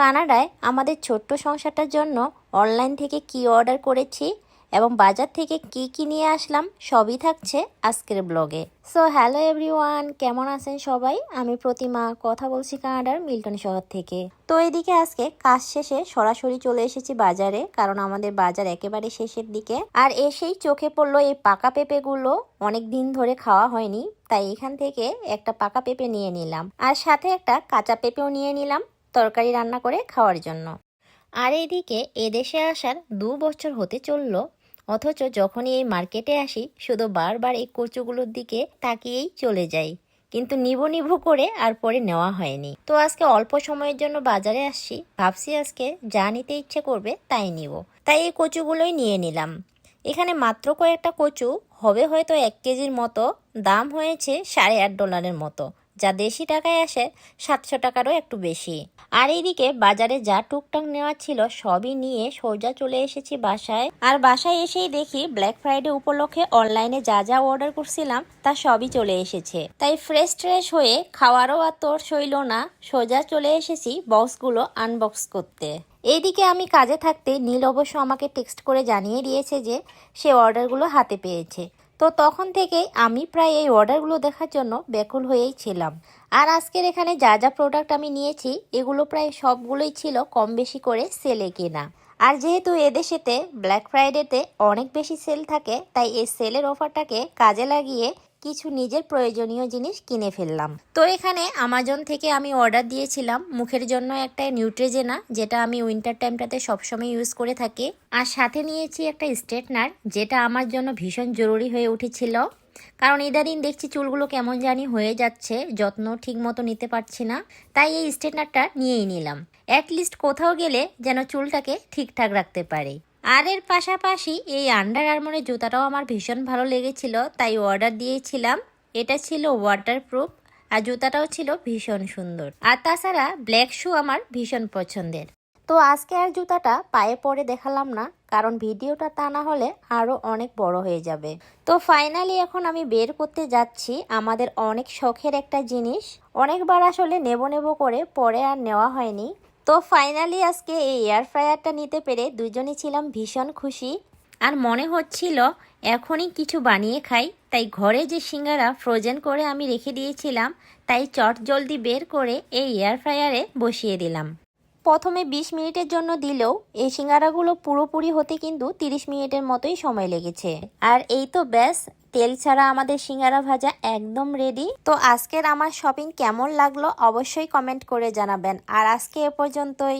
কানাডায় আমাদের ছোট্ট সংসারটার জন্য অনলাইন থেকে কি অর্ডার করেছি এবং বাজার থেকে কি কি নিয়ে আসলাম সবই থাকছে আজকের ব্লগে। সো হ্যালো এভরিওয়ান কেমন আছেন সবাই? আমি প্রতিমা, কথা বলছি কানাডার মিল্টন শহর থেকে। তো এদিকে আজকে কাজ শেষে সরাসরি চলে এসেছি বাজারে, কারণ আমাদের বাজার একেবারে শেষের দিকে। আর এসেই চোখে পড়ল এই পাকা পেঁপেগুলো, অনেক দিন ধরে খাওয়া হয়নি, তাই এখান থেকে একটা পাকা পেঁপে নিয়ে নিলাম। আর সাথে একটা কাঁচা পেঁপেও নিয়ে নিলাম। তরকারি রান্না করে খাওয়ার জন্য। আর এদিকে এদেশে আসার দু বছর হতে চলল, অথচ যখনই এই মার্কেটে আসি, শুধু বারবার এই কচুগুলোর দিকে তাকিয়েই চলে যাই। কিন্তু নিবো নিবো করে আর পরে নেওয়া হয়নি। তো আজকে অল্প সময়ের জন্য বাজারে আসছি, ভাবছি আজকে যা নিতে ইচ্ছে করবে তাই নিব। তাই এই কচুগুলোই নিয়ে নিলাম। এখানে মাত্র কয়েকটা কচু, হবে হয়তো এক কেজির মতো, দাম হয়েছে সাড়ে আট ডলারের মতো। যা দেশি টাকায় আসে, সাতশো টাকারও একটু বেশি। আর এইদিকে বাজারে যা টুকটাক নেওয়া ছিল, সবই নিয়ে সোজা চলে এসেছি বাসায়। আর বাসায় এসেই দেখি ব্ল্যাক ফ্রাইডে উপলক্ষে অনলাইনে যা যা অর্ডার করছিলাম, তা সবই চলে এসেছে। তাই ফ্রেশ ট্রেশ হয়ে খাওয়ারও আর তোর সইল না, সোজা চলে এসেছি বক্সগুলো আনবক্স করতে। এইদিকে আমি কাজে থাকতে নীল অবশ্য আমাকে টেক্সট করে জানিয়ে দিয়েছে যে, সে অর্ডারগুলো হাতে পেয়েছে। তো তখন থেকেই আমি প্রায় এই অর্ডারগুলো দেখার জন্য ব্যাকুল হয়েই ছিলাম। আর আজকের এখানে যা যা প্রোডাক্ট আমি নিয়েছি, এগুলো প্রায় সবগুলোই ছিল কম বেশি করে সেলে কেনা। আর যেহেতু এদেশেতে ব্ল্যাক ফ্রাইডেতে অনেক বেশি সেল থাকে, তাই এই সেলের অফারটাকে কাজে লাগিয়ে কিছু নিজের প্রয়োজনীয় জিনিস কিনে ফেললাম। তো এখানে আমাজন থেকে আমি অর্ডার দিয়েছিলাম। মুখের জন্য একটা নিউট্রেজেনা যেটা আমি উইন্টার টাইমটাতে সবসময় ইউজ করে থাকি। আর সাথে নিয়েছি একটা স্ট্রেটনার যেটা আমার জন্য ভীষণ জরুরি হয়ে উঠেছিল। কারণ ইদানিং দেখছি চুলগুলো কেমন জানি হয়ে যাচ্ছে, যত্ন ঠিক মতো নিতে পারছি না। তাই এই স্ট্রেটনারটা নিয়েই নিলাম। অ্যাটলিস্ট কোথাও গেলে যেন চুলটাকে ঠিকঠাক রাখতে পারি। আর এর পাশাপাশি এই আন্ডার আর্মরের জুতাটাও আমার ভীষণ ভালো লেগেছিল, তাই অর্ডার দিয়েছিলাম। এটা ছিল ওয়াটারপ্রুফ আর জুতাটাও ছিল ভীষণ সুন্দর। আর তাছাড়া ব্ল্যাক শু আমার ভীষণ পছন্দের। তো আজকে আর জুতাটা পায়ে পরে দেখালাম না, কারণ ভিডিওটা তা না হলে আরও অনেক বড় হয়ে যাবে। তো ফাইনালি এখন আমি বের করতে যাচ্ছি আমাদের অনেক শখের একটা জিনিস। অনেকবার আসলে নেব নেব করে পরে আর নেওয়া হয়নি। তো ফাইনালি আজকে এই এয়ার ফ্রায়ারটা নিতে পেরে দুজনই ছিলাম ভীষণ খুশি। আর মনে হচ্ছিল এখনই কিছু বানিয়ে খাই। তাই ঘরে যে সিঙ্গারা ফ্রোজেন করে আমি রেখে দিয়েছিলাম, তাই চট জলদি বের করে এই এয়ার ফ্রায়ারে বসিয়ে দিলাম। প্রথমে ২০ মিনিটের জন্য দিলেও এই সিঙ্গারাগুলো পুরোপুরি হতে কিন্তু ৩০ মিনিটের মতোই সময় লেগেছে। আর এই তো ব্যাস তেল ছাড়া আমাদের সিঙ্গারা ভাজা একদম রেডি তো আজকের আমার শপিং কেমন লাগল অবশ্যই কমেন্ট করে জানাবেন। আর আজকে এ পর্যন্তই।